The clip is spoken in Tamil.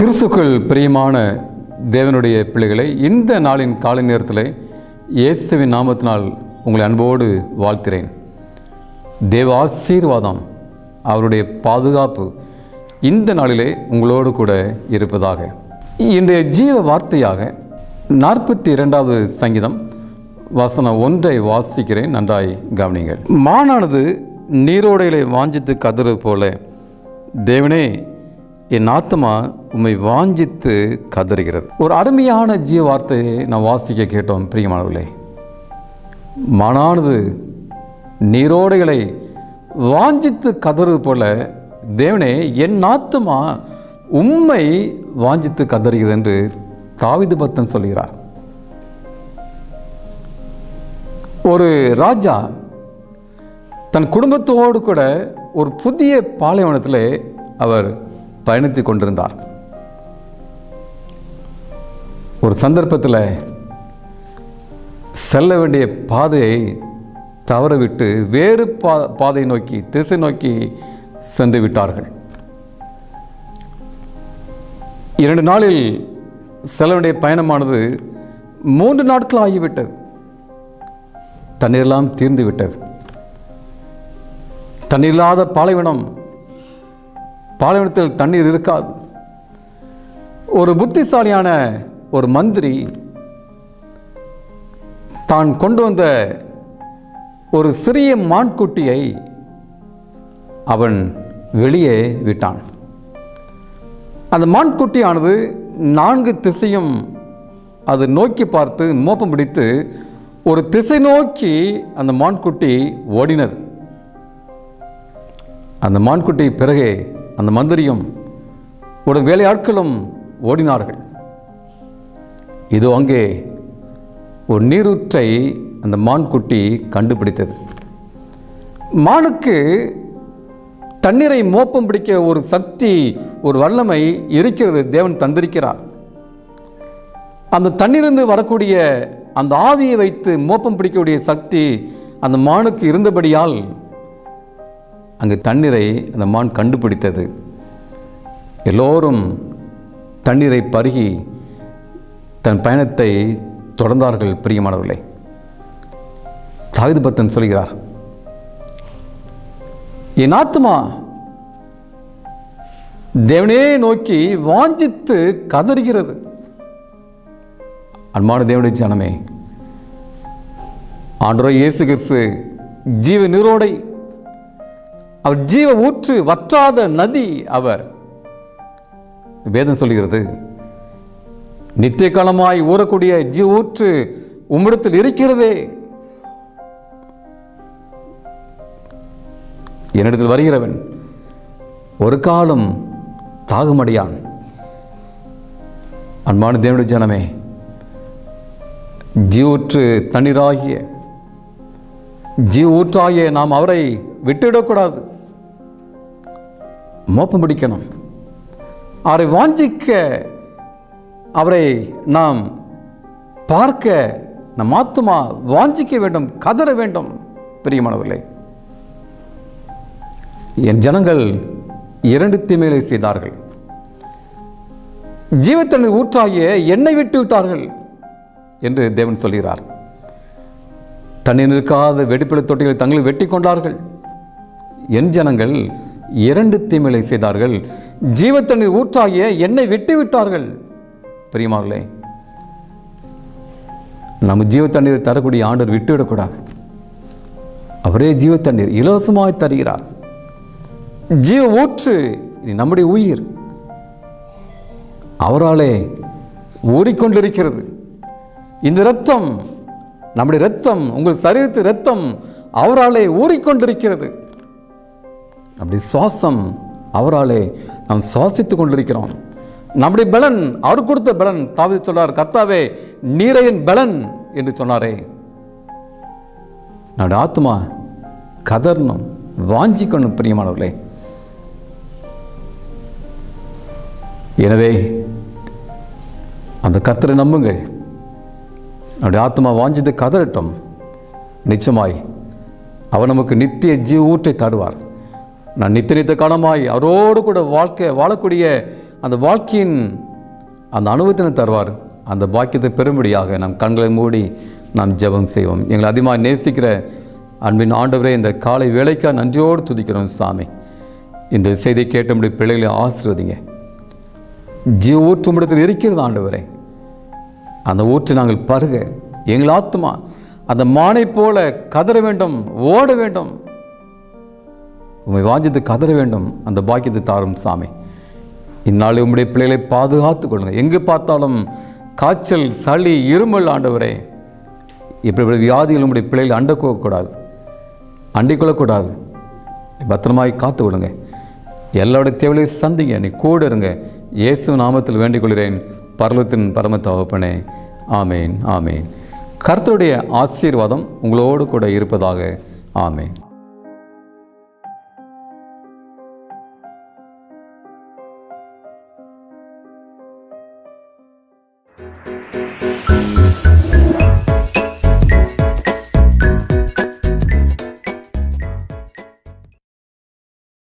கிறிஸ்துக்கள் பிரியமான தேவனுடைய பிள்ளைகளை இந்த நாளின் காலை நேரத்தில் இயேசுவின் நாமத்தினால் உங்களை அன்போடு வாழ்த்துகிறேன். தேவ ஆசீர்வாதம் அவருடைய பாதுகாப்பு இந்த நாளிலே உங்களோடு கூட இருப்பதாக. இன்றைய ஜீவ வார்த்தையாக நாற்பத்தி இரண்டாவது சங்கீதம் வசனம் ஒன்றை வாசிக்கிறேன் நன்றாய் கவனிங்கள் மானானது நீரோடைகளை வாஞ்சித்து கதறது போல தேவனே என் ஆத்மா உம்மை வாஞ்சித்து கதறுகிறது. ஒரு அருமையான ஜீவ வார்த்தையை நான் வாசிக்க கேட்டோம் பிரியமானவர்களே. மனானது நீரோடைகளை வாஞ்சித்து கதறுவது போல தேவனே என் ஆத்மா உண்மை வாஞ்சித்து கதறுகிறது என்று தாவிது பக்தன் சொல்கிறார் ஒரு ராஜா தன் குடும்பத்தோடு கூட ஒரு புதிய பாலைவனத்தில் அவர் பயணித்து கொண்டிருந்தார். ஒரு சந்தர்ப்பத்தில் செல்ல வேண்டிய பாதையை தவறவிட்டு வேறு பா பாதை நோக்கி திசை நோக்கி சென்று விட்டார்கள். இரண்டு நாளில் செல்ல வேண்டிய பயணமானது மூன்று நாட்கள் ஆகிவிட்டது. தண்ணீரெல்லாம் தீர்ந்து விட்டது. தண்ணீர் இல்லாத பாலைவனம் பாலைவனத்தில் தண்ணீர் இருக்காது. ஒரு புத்திசாலியான ஒரு மந்திரி தான் கொண்டு வந்த ஒரு சிறிய மான்குட்டியை அவன் வெளியே விட்டான். அந்த மான்குட்டியானது நான்கு திசையும் அது நோக்கி பார்த்து மோப்பம் பிடித்து ஒரு திசை நோக்கி அந்த மான்குட்டி ஓடினது. அந்த மான்குட்டி பிறகே அந்த மந்திரியும் ஒரு வேலையாட்களும் ஓடினார்கள். இது அங்கே ஒரு நீரூற்றை அந்த மான்குட்டி கண்டுபிடித்தது. மானுக்கு தண்ணீரை மோப்பம் பிடிக்க ஒரு சக்தி ஒரு வல்லமை இருக்கிறது தேவன் தந்திருக்கிறார். அந்த தண்ணீரிலிருந்து வரக்கூடிய அந்த ஆவியை வைத்து மோப்பம் பிடிக்கக்கூடிய சக்தி அந்த மானுக்கு இருந்தபடியால் அங்கு தண்ணீரை அந்த மான் கண்டுபிடித்தது. எல்லோரும் தண்ணீரை பருகி தன் பயணத்தை தொடர்ந்தார்கள் பிரியமானவர்களே. தாவிது பத்தன் சொல்கிறார் என் ஆத்மா தேவனே நோக்கி வாஞ்சித்து கதறுகிறது. அன்பான தேவனுடைய ஜனமே ஆண்டோ இயேசு கிறிஸ்து ஜீவ நீரோடை அவர் ஜீவ ஊற்று வற்றாத நதி அவர். வேதம் சொல்கிறது நித்திய காலமாய் ஊறக்கூடிய ஜீவ ஊற்று உம்மிடத்தில் இருக்கிறதே. என்னிடத்தில் வருகிறவன் ஒரு காலம் தாகமடையான். அன்பான தேவனுடைய ஜனமே ஜீவற்று தண்ணீராகிய ஜீவ ஊற்றாகிய நாம் அவரை விட்டுவிடக்கூடாது. மோப்பம் பிடிக்கணும். அவரை வாஞ்சிக்க அவரை நாம் பார்க்க நம் ஆத்துமா வாஞ்சிக்க வேண்டும் கதற வேண்டும் பிரியமானவர்களே. என் ஜனங்கள் இரண்டு தீமைகளை செய்தார்கள். ஜீவத்தனை ஊற்றாகிய என்னை விட்டு விட்டார்கள் என்று தேவன் சொல்கிறார். தண்ணீர் நிற்காத வெடிப்பிலை தொட்டிகளை தங்களை வெட்டி கொண்டார்கள். என் ஜனங்கள் இரண்டு தீமைகளை செய்தார்கள். ஜீவத்தண்ணீர் ஊற்றாகிய என்னை விட்டு விட்டார்கள் பிரியமார்களே நம்ம ஜீவ தண்ணீரை தரக்கூடிய ஆண்டர் விட்டுவிடக்கூடாது. அவரே ஜீவ தண்ணீர் இலவசமாய் தருகிறார். ஜீவ ஊற்று இது நம்முடைய உயிர் அவராலே ஊறிக்கொண்டிருக்கிறது இந்த ரத்தம் நம்முடைய ரத்தம் உங்கள் சரீரத்து ரத்தம் அவராலே ஊறிக்கொண்டிருக்கிறது. நம்முடைய சுவாசம் அவராலே நாம் சுவாசித்துக் கொண்டிருக்கிறோம். நம்முடைய பலன் அவர் கொடுத்த பலன் தாவி சொன்னார் கர்த்தாவே நீரையின் பலன் என்று சொன்னாரே. நம்முடைய ஆத்மா கதர்ணம் வாஞ்சிக்கணும் பிரியமானவர்களே. எனவே அந்த கத்தரை நம்புங்கள். நம்முடைய ஆத்மா வாஞ்சித்து கதறட்டும். நிச்சயமாய் அவர் நமக்கு நித்திய ஜீவ ஊற்றை தருவார். நான் நித்திய நித்த காலமாய் அவரோடு கூட வாழ்க்கை வாழக்கூடிய அந்த வாழ்க்கையின் அந்த அனுபவத்தினை தருவார். அந்த பாக்கியத்தை பெரும்படியாக நம் கண்களை மூடி நாம் ஜெபம் செய்வோம். எங்களை அதிகமாக நேசிக்கிற அன்பின் ஆண்டவரே இந்த காலை வேலைக்காக நன்றியோடு துதிக்கிறோம் சாமி. இந்த செய்தியை கேட்டபடி பிள்ளைகளை ஆசிர்வதிங்க. ஜீவ ஊற்றுமிடத்தில் இருக்கிறது ஆண்டவரே. அந்த ஊற்றை நாங்கள் பருக. எங்கள் ஆத்மா அந்த மானை போல கதற வேண்டும் ஓட வேண்டும். உண்மை வாஞ்சித்து கதற வேண்டும் அந்த பாக்கியத்தை தாரும் சாமி. இந்நாளில் உம்முடைய பிள்ளைகளை பாதுகாத்துக் கொள்ளுங்கள். எங்கு பார்த்தாலும் காய்ச்சல் சளி இருமல் ஆண்டவரே. இப்படி வியாதிகள் உம்முடைய பிள்ளைகளை அண்டக்கூடாது அண்டிக்கொள்ளக்கூடாது. பத்திரமாய் காத்து கொள்ளுங்க எல்லாருடைய தேவையை சந்திங்க. நீ கூட இருங்க. இயேசு நாமத்தில் வேண்டிக் கொள்கிறேன். பரலத்தின் பரம தகப்பனே ஆமேன் ஆமேன். கர்த்தருடைய ஆசீர்வாதம் உங்களோடு கூட இருப்பதாக. ஆமேன்.